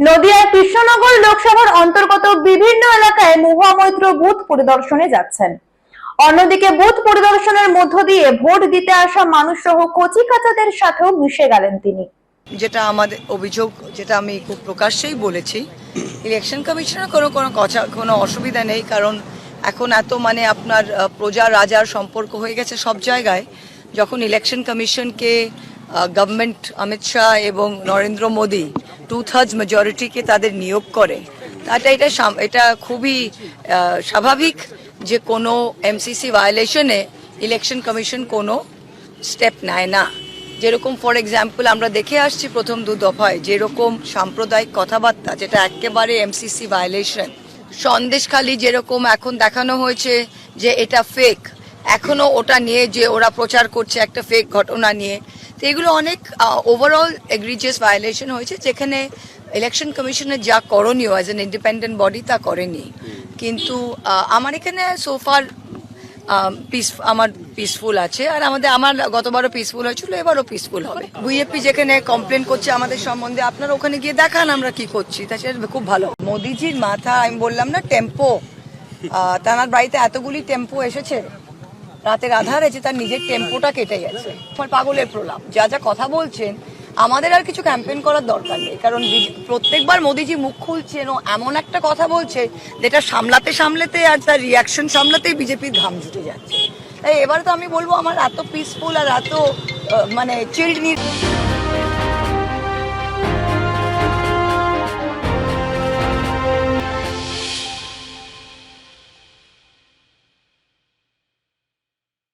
নদিয়ার কৃষ্ণনগর লোকসভার অন্তর্গত বিভিন্ন এলাকায় মহামৈত্র বুথ পরিদর্শনে যাচ্ছেন। অন্যদিকে বুথ পরিদর্শনের মধ্য দিয়ে ভোট দিতে আসা মানুষ সহ কচি কাচাদের সাথেও মিশে গেলেন তিনি। যেটা আমাদের অভিযোগ, যেটা আমি খুব প্রকাশ্যেই বলেছি, ইলেকশন কমিশনের কোনো কোনো কথা, কোনো অসুবিধা নেই, কারণ এখন এত মানে আপনার প্রজা রাজার সম্পর্ক হয়ে গেছে সব জায়গায়। যখন ইলেকশন কমিশনকে গভর্নমেন্ট অমিত শাহ এবং নরেন্দ্র মোদী টু থার্ডস মেজরিটিকে তাদের নিয়োগ করে। তাটা এটা এটা খুবই স্বাভাবিক যে কোনো এমসিসি ভায়োলেশনে ইলেকশন কমিশন কোনো স্টেপ নেয় না। যেরকম ফর এক্সাম্পল আমরা দেখে আসছি প্রথম দু দফায়, যেরকম সাম্প্রদায়িক কথাবার্তা যেটা একেবারে এমসিসি ভায়োলেশন সন্দেশখালি যেরকম এখন দেখানো হয়েছে যে এটা ফেক এখনও ওটা নিয়ে যে ওরা প্রচার করছে একটা ফেক ঘটনা নিয়ে তো এগুলো অনেক ওভারঅল এগ্রিজিয়াস ভায়োলেশন হয়েছে যেখানে ইলেকশন কমিশনের যা করণীয় অ্যাজ এন ইন্ডিপেন্ডেন্ট বডি তা করেনি। কিন্তু আমার এখানে সোফার পিস আমার পিসফুল আছে আর আমাদের আমার গতবারও পিসফুল হয়েছিল এবারও পিসফুল হবে। বিজেপি যেখানে কমপ্লেন করছে আমাদের সম্বন্ধে আপনারা ওখানে গিয়ে দেখান আমরা কি করছি তা সেটা খুব ভালো। মোদিজির মাথা আমি বললাম না টেম্পো তার বাড়িতে এতগুলি টেম্পো এসেছে রাতের আধারে যে তার নিজের টেম্পোটা কেটে গেছে। আমার পাগলের প্রলাপ। যা যা কথা বলছেন, আমাদের আর কিছু ক্যাম্পেইন করার দরকার নেই। কারণ প্রত্যেকবার মোদিজি মুখ খুলছেন ও এমন একটা কথা বলছে যেটা সামলাতে সামলাতে আর তার রিয়াকশন সামলাতেই বিজেপির ঘাম জুটে যাচ্ছে। তাই এবার তো আমি বলব, আমার এত পিসফুল আর এত মানে চিল্ড